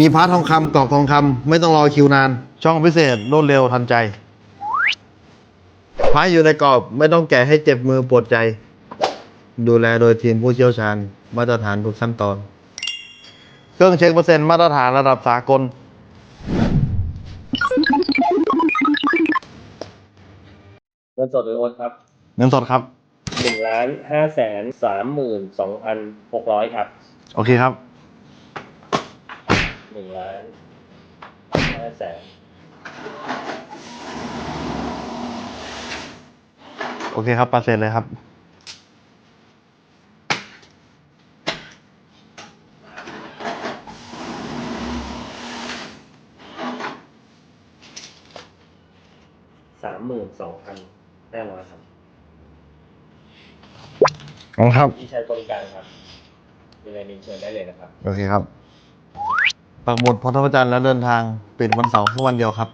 มีพาร์ททองคำกรอบทองคำไม่ต้องรอคิวนาน ช่องพิเศษรวดเร็วทันใจ พาร์ทอยู่ในกรอบไม่ต้องแกะให้เจ็บมือปวดใจ ดูแลโดยทีมผู้เชี่ยวชาญ มาตรฐานทุกขั้นตอน เครื่องเช็คเปอร์เซ็นต์มาตรฐานระดับสากล เงินสดหรือโอนครับเงินสดครับ หนึ่งล้านห้าแสนสามหมื่นสองพันหกร้อยครับ โอเคครับห นึ่งล้านห้าแสนโอเคครับปาเสร็จเลยครับ สามหมื่นสองพันห้าร้อยครับขอบคุณครับ ที่ใช้บริการครับมีอะไรนี้เชิญได้เลยนะครับ โอเคครับ ปักหมุดพระธรรมจันทร์แล้วเดินทางปิดวันเสาร์แค่วันเดียวครับ